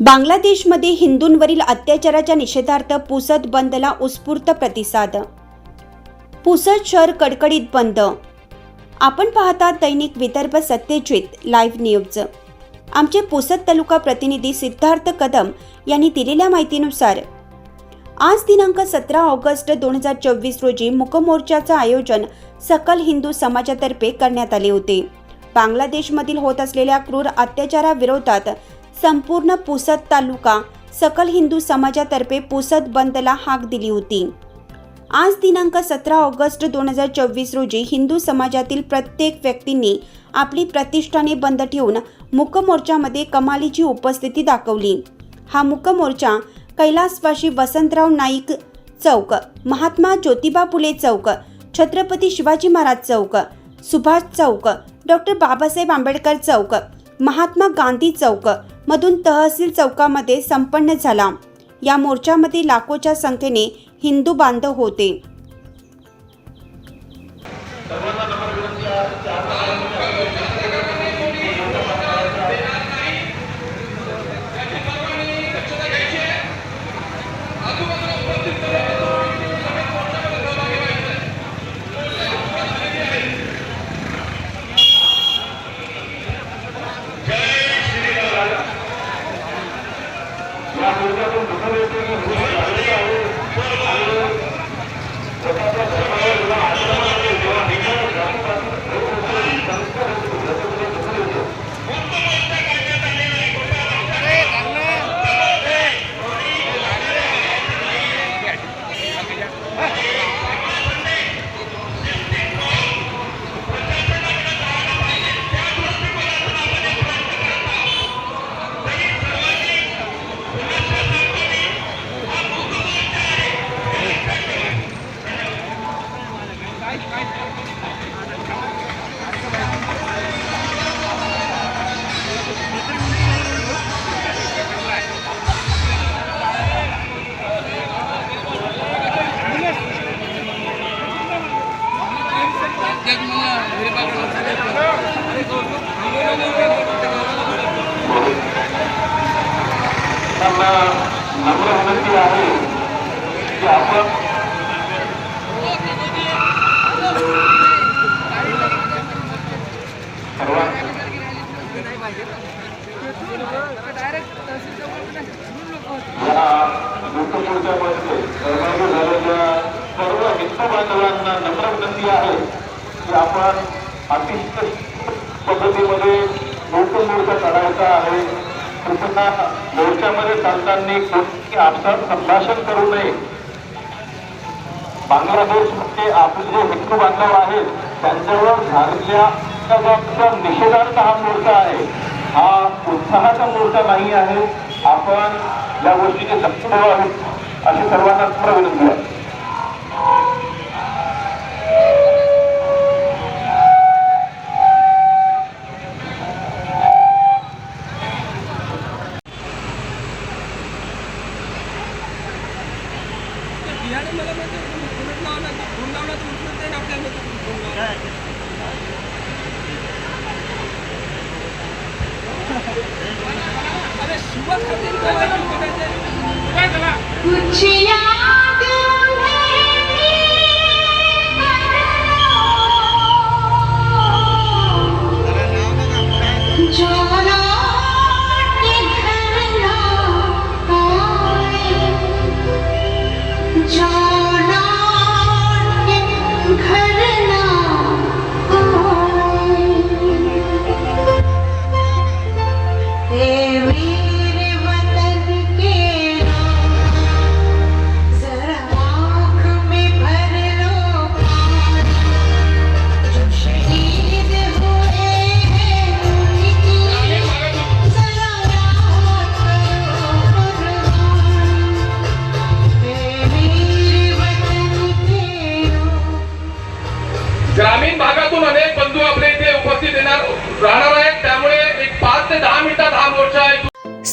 बांगलादेशमध्ये हिंदूंवरील अत्याचाराच्या निषेधार्थ पुसद बंदला उत्स्फूर्त प्रतिसाद. पुसद शहर कडकडीत बंद. आपण पाहता दैनिक विदर्भ सत्यजित लाईव्ह न्यूज. आमचे पुसद तालुका प्रतिनिधी सिद्धार्थ कदम यांनी दिलेल्या माहितीनुसार आज दिनांक सतरा ऑगस्ट दोन हजार चोवीस रोजी मुकमोर्चाचं आयोजन सकल हिंदू समाजातर्फे करण्यात आले होते. बांगलादेशमधील होत असलेल्या क्रूर अत्याचाराविरोधात संपूर्ण पुसद तालुका सकल हिंदू समाजातर्फे पुसद बंदला हाक दिली होती. आज दिनांक सतरा ऑगस्ट दोन हजार चोवीस रोजी हिंदू समाजातील प्रत्येक व्यक्तींनी आपली प्रतिष्ठाने बंद ठेवून मुकमोर्चामध्ये कमालीची उपस्थिती दाखवली. हा मुकमोर्चा कैलासवाशी वसंतराव नाईक चौक महात्मा ज्योतिबा फुले चौक छत्रपती शिवाजी महाराज चौक सुभाष चौक डॉक्टर बाबासाहेब आंबेडकर चौक महात्मा गांधी चौक मधून तहसील चौकामध्ये संपन्न झाला. या मोर्चामध्ये लाखोच्या संख्येने हिंदू बांधव होते. त्यांना नम्र विनंती आहे की आपण सर्वांनी झालेल्या सर्व हिंदू बांधवांना नम्र विनंती आहे. की आपण अतिशय पद्धतीमध्ये लोकमोर्चा काढायचा आहे. कृपया मोर्चामध्ये चालताना कोणती आपसात संभाषण करू नये. बांगलादेशमध्ये म्हणजे आपले जे हिंदू बांधव आहेत त्यांच्यावर झालेल्या निषेधार्थ हा मोर्चा आहे. हा उत्साहाचा मोर्चा नाही आहे. आपण या गोष्टीचे सक्षम आहोत अशी सर्वांना विनंती आहे. ग्रामीण भागातून अनेक बंधू आपले इथे उपस्थित येणार राहणार आहेत. त्यामुळे एक पाच ते दहा मिनिटात हा मोर्चा